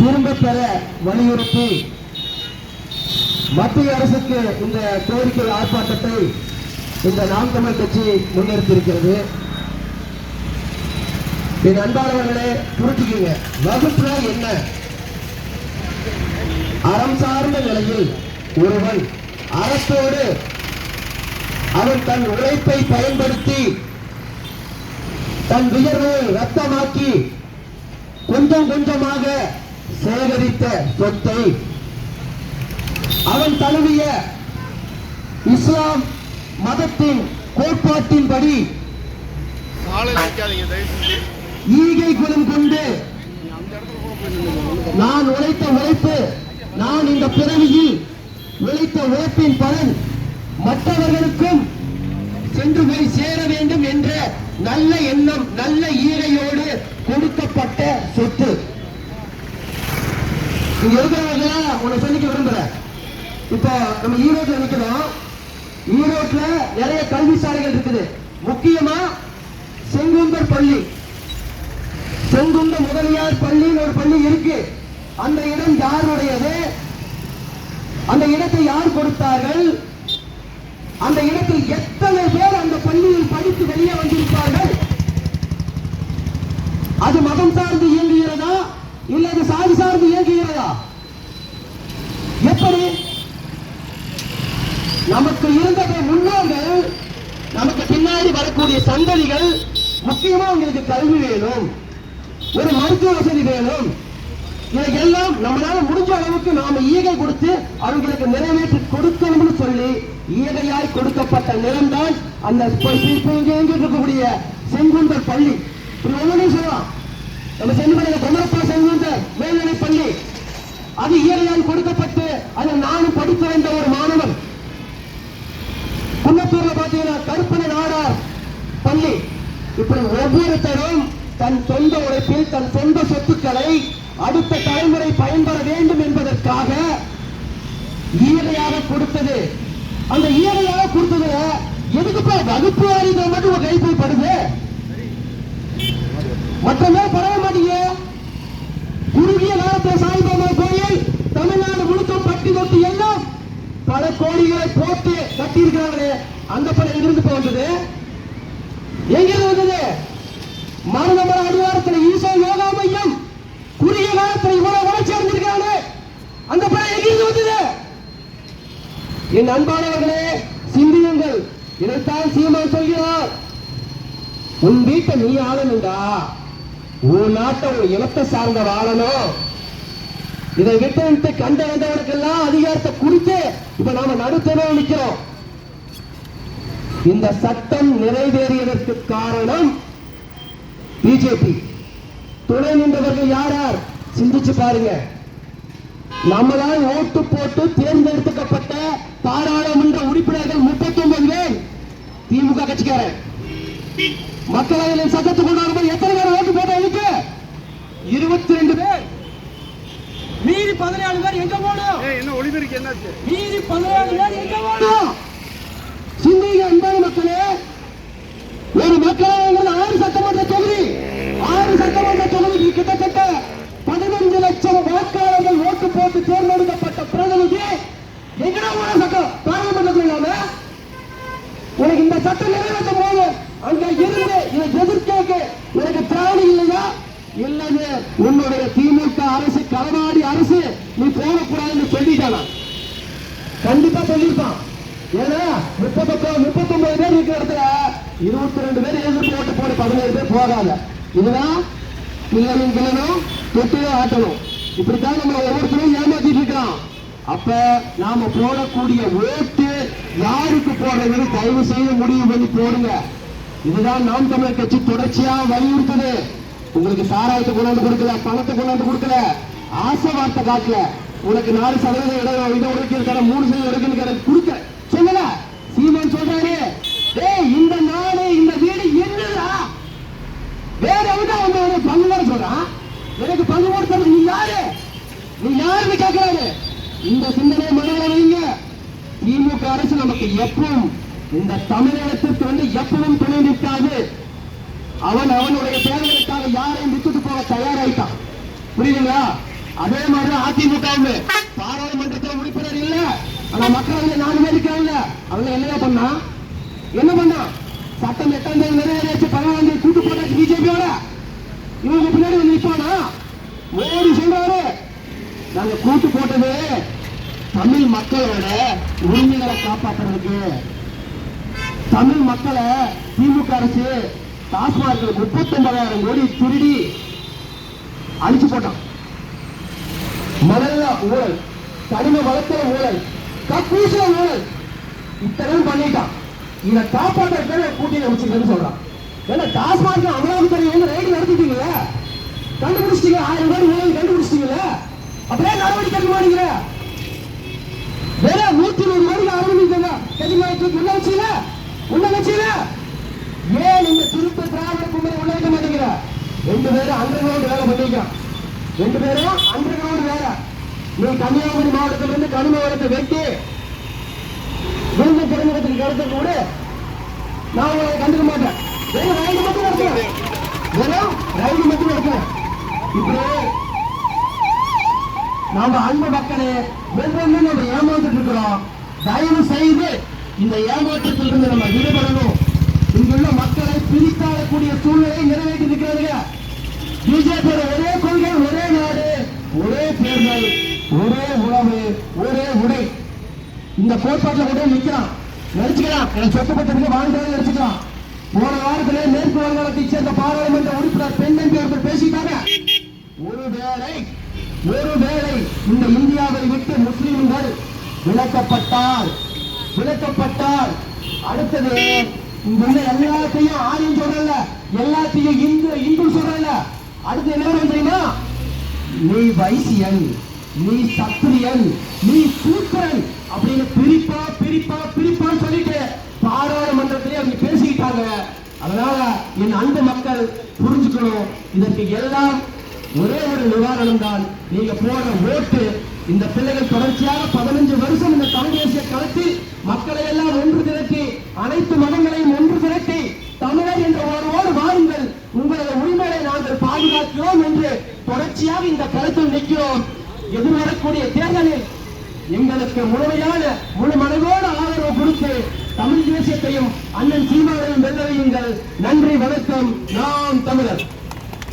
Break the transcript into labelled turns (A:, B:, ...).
A: திரும்ப பெற வலியுறுத்தி மத்திய அரசுக்கு இந்த கோரிக்கை ஆர்ப்பாட்டத்தை இந்த நாம் தமிழ் கட்சி முன்னெடுத்திருக்கிறது. என் அன்பானவர்களே புரிஞ்சுக்கீங்க. வகுப்புனா என்ன? அறம் சார்ந்த நிலையில் ஒருவன் அரசோடு அவன் தன் உழைப்பை பயன்படுத்தி தன் வியர்வை ரத்தமாக்கி கொஞ்சம் கொஞ்சமாக சேகரித்த சொத்தை அவன் தழுவிய இஸ்லாம் மதத்தின் கோட்பாட்டின்படி ஈகை குணம் கொண்டு நான் உழைத்த உழைப்பு நான் இந்த பிறவியில் உழைத்த உழைப்பின் பலன் மற்றவர்களுக்கும் சென்று போய் சேர வேண்டும் என்ற நல்ல எண்ணம் நல்ல ஈகையோடு கொடுக்கப்பட்ட சொத்து இங்க இருக்கிறவங்க உன்னை சந்திக்க விரும்புறேன் இப்போ நம்ம ஈரோட்ல நிற்கிறோம் ஈரோட்ல நிறைய கல்வி சாலைகள் இருக்குது. முக்கியமா செங்குந்தர் பள்ளி. செங்குந்த முதலியார் பள்ளின்னு ஒரு பள்ளி இருக்கு. அந்த இடம் யாருடையது? அந்த இடத்தை யார் கொடுத்தார்கள்? அந்த இடத்தில் எத்தனை பேர் அந்த பள்ளியில் படித்து வெளியே வந்திருப்பார்கள்? அது மதம் சார் இல்லை இது சாதி சார்ந்து இயங்குகிறதா? எப்படி? நமக்கு இருந்த முன்னோர்கள் நமக்கு பின்னாடி வரக்கூடிய சந்ததிகள் முக்கியமா உங்களுக்கு கல்வி வேணும் ஒரு மருத்துவ வசதி வேணும். இதையெல்லாம் நம்மளால முடிஞ்ச அளவுக்கு நாம ஈகை கொடுத்து அவங்களுக்கு நிறைவேற்றி கொடுக்கணும்னு சொல்லி ஈகையாய் கொடுக்கப்பட்ட நிலம்தான் அந்த இருக்கக்கூடிய செங்குந்தர் பள்ளி. இப்படி ஒவ்வொன்றையும் சொல்லலாம் நம்ம சென்னிமலையில குமரப்பா செங்குந்தர் மேல்நிலை பள்ளி அது ஈகையாய் கொடுக்கப்பட்டு அதை நானும் படித்து வந்த ஒரு மாணவன். குன்னத்தூர்ல பாத்தீங்கன்னா கருப்பண நாடார் பள்ளி. இப்படி ஒவ்வொருத்தரும் தன் சொந்த உழைப்பில் தன் சொந்த சொத்துக்களை அடுத்த தலைமுறை பயன்பெற வேண்டும் என்பதற்காக ஈரையாக கொடுத்தது. அந்த ஈரையாக கொடுத்ததுல எதுக்குப்பா வகுப்பு வாரிதை மட்டும் உங்க படுது? மற்றமே பரவாயில்ல கட்டி இருக்கிறாங்களே அந்த படம் எங்கிருந்து இப்ப எங்கிருந்து வந்தது? மருதமர அடிவாரத்தில் ஈசோ யோகா மையம். குறுகிய காலத்தில் இவ்வளவு வளர்ச்சி அடைஞ்சிருக்காங்க அந்த படம் எங்கிருந்து வந்தது? என் அன்பானவர்களே சிந்தியுங்கள். இதைத்தான் சீமான் சொல்கிறார். உன் வீட்டை நீ ஆளணுண்டா உன் நாட்டை உன் இனத்தை சார்ந்த வாழணும். இதை விட்டு விட்டு கண்ட வந்தவனுக்கெல்லாம் அதிகாரத்தை குறித்து இப்ப நாம நடுத்தரவு நிக்கிறோம். இந்த சட்டம் நிறைவேறியதற்கு காரணம் பிஜேபி. துணை நின்றவர்கள் யார்? யார் சிந்திச்சு பாருங்க. நம்மளால் ஓட்டு போட்டு தேர்ந்தெடுக்கப்பட்ட பாராளுமன்ற உறுப்பினர்கள் முப்பத்தி ஒன்பது பேர். திமுக கட்சிக்காரன். மக்களவையில் சட்டத்தை கொண்டு வரும்போது எத்தனை பேர் ஓட்டு போட்டவங்களுக்கு இருபத்தி ரெண்டு பேர். மீதி பதினேழு பேர் எங்க போனோம்
B: என்ன ஒளிபெருக்கு என்னாச்சு?
A: மீதி பதினேழு பேர் எங்க போனோம் சிந்திங்க. உனக்கு இந்த சட்டம் நிறைவேற்றும் போது அங்க இருந்து இதை எதிர்க்க உனக்கு திராணி இல்லையா? இல்லது உன்னுடைய திமுக அரசு களவாடி அரசு நீ போகக்கூடாதுன்னு சொல்லிட்டானா? கண்டிப்பா சொல்லியிருப்பான். ஏன்னா முப்பத்தொக்க முப்பத்தொன்பது பேர் இருக்கிற இடத்துல இருபத்தி ரெண்டு பேர் எதிர்ப்பு ஓட்டு போட்டு பதினேழு பேர் போகாத. இதுதான் கிளனும் கிளனும் தொட்டிலும் ஆட்டணும். இப்படித்தான் நம்ம ஒவ்வொருத்தரும் ஏமாத்திட்டு இருக்கிறோம் அப்ப நாம போடக்கூடிய ஓட்டு யாருக்கு போடுறது தயவு செய்து முடிவு பண்ணி போடுங்க. இதுதான் நாம் தமிழர் கட்சி தொடர்ச்சியா வலியுறுத்துது. உங்களுக்கு சாராயத்தை கொண்டாந்து கொடுக்கல பணத்தை கொண்டாந்து கொடுக்கல ஆசை வார்த்தை காட்டல உனக்கு நாலு சதவீதம் இடம் இடம் ஒதுக்கீடு மூணு சதவீதம் ஒதுக்கீடு கொடுக்க சொல்லல. சீமான் சொல்றாரு ஏய் இந்த நாடு இந்த வீடு என்னடா? வேற எவனா வந்து பங்கு சொல்றான். எனக்கு பங்கு கொடுத்தது நீ யாரு? நீ யாருன்னு கேட்கிறாரு இந்த சிந்தனை மனதில் வைங்க திமுக அரசு நமக்கு எப்பவும் இந்த தமிழகத்திற்கு வந்து எப்பவும் துணை நிற்காது. அவன் அவனுடைய தேர்தலுக்காக யாரையும் விட்டுட்டு போக தயாராயிட்டான். புரியுதுங்களா? அதே மாதிரி அதிமுக பாராளுமன்றத்தில் உறுப்பினர் இல்ல. ஆனா மக்களவையில் நாலு பேர் இருக்காங்க அவங்க என்ன பண்ணா? என்ன பண்ணா? சட்டம் எட்டாம் தேதி நிறைவேறியாச்சு. பதினாலாம் தேதி கூட்டு போட்டாச்சு பிஜேபியோட. இவங்க பின்னாடி வந்து நிற்பானா மோடி சொல்றாரு. நாங்க கூட்டு போட்டது தமிழ் மக்களோட உரிமைகளை காப்பாற்றுறதுக்கு தமிழ் மக்களை திமுக அரசு டாஸ்மார்க்ல முப்பத்தி ஒன்பதாயிரம் கோடி திருடி அழிச்சு போட்டான். முதல்ல ஊழல் கனிம வளர்த்துல ஊழல் கக்கூச ஊழல். இத்தனை பண்ணிட்டான். இதை காப்பாற்றுறதுக்கு கூட்டணி அமைச்சிருக்கேன்னு சொல்றான். ஏன்னா டாஸ்மார்க் அமலாக்கத்துறை வந்து ரைடு நடத்திட்டீங்களே? கண்டுபிடிச்சிட்டீங்க ஆயிரம் பேர் ஊழல் கண்டுபிடிச்சிட்டீங்களே? அப்படியே நடவடிக்கை எடுக்க மாட்டீங்க வெறும் நூத்தி நூறு கோடிக்கு ஆரம்பிக்கிறதா கதிமாய்க்கு உள்ள வச்சீங்க உள்ள வச்சீங்க ஏன் இந்த திருப்ப திராவிட கும்பலை உள்ள வைக்க மாட்டேங்கிற? ரெண்டு பேரும் அண்டர் கிரவுண்ட் வேலை பண்ணிக்கலாம் ரெண்டு பேரும் அண்டர் கிரவுண்ட் வேலை. நீ கன்னியாகுமரி மாவட்டத்துல இருந்து கனிம வளத்தை வெட்டி விருந்த துறைமுகத்துக்கு கடத்த கூட நான் உங்களை கண்டுக்க மாட்டேன். வெறும் ரயில் மட்டும் நடத்துவேன் வெறும் ரயில் மட்டும் நடத்துவேன் இப்படி நாம அன்பு மக்களே ஒவ்வொன்று நம்ம ஏமாந்துட்டு இருக்கிறோம். தயவு செய்து இந்த ஏமாற்றத்திலிருந்து நம்ம விடுபடணும். இங்குள்ள மக்களை பிரித்தாடக்கூடிய சூழ்நிலை நிறைவேற்றி இருக்கிறாருங்க. பிஜேபியோட ஒரே கொள்கை ஒரே நாடு ஒரே தேர்தல் ஒரே உணவு ஒரே உடை. இந்த கோட்பாட்டில் கூட நிக்கிறான். நடிச்சுக்கலாம். எனக்கு சொத்தப்பட்டதுக்கு வாழ்ந்தாலும் நடிச்சுக்கலாம். போன வாரத்திலே மேற்கு வங்காளத்தை சேர்ந்த பாராளுமன்ற உறுப்பினர் பெண் எம்பி அவர்கள் பேசிட்டாங்க. ஒருவேளை ஒருவேளை இந்த இந்தியாவை விட்டு முஸ்லிம்கள் விளக்கப்பட்டால் விளக்கப்பட்டால் அடுத்தது இங்க உள்ள எல்லாத்தையும் ஆரியம் சொல்றல எல்லாத்தையும் இந்து இந்து சொல்றல அடுத்து என்ன தெரியுமா? நீ வைசியன் நீ சத்திரியன் நீ சூத்திரன் அப்படின்னு பிரிப்பா பிரிப்பா பிரிப்பான்னு சொல்லிட்டு பாராளுமன்றத்திலே அவங்க பேசிக்கிட்டாங்க. அதனால என் அன்பு மக்கள் புரிஞ்சுக்கணும். இதற்கு எல்லாம் ஒரே ஒரு நிவாரணம் தான். நீங்க போற ஓட்டு இந்த பிள்ளைகள் தொடர்ச்சியாக பதினஞ்சு வருஷம் இந்த தமிழ் தேசிய களத்தில் மக்களை எல்லாம் ஒன்று திரட்டி அனைத்து மதங்களையும் ஒன்று திரட்டி தமிழர் என்ற உணர்வோடு வாருங்கள். உங்களது உரிமைகளை நாங்கள் பாதுகாக்கிறோம் என்று தொடர்ச்சியாக இந்த களத்தில் நிற்கிறோம். எதிர்வரக்கூடிய தேர்தலில் எங்களுக்கு முழுமையான முழு மனதோடு ஆதரவு கொடுத்து தமிழ் தேசியத்தையும் அண்ணன் சீமாவையும் வெல்ல வையுங்கள். நன்றி வணக்கம். நாம் தமிழர்.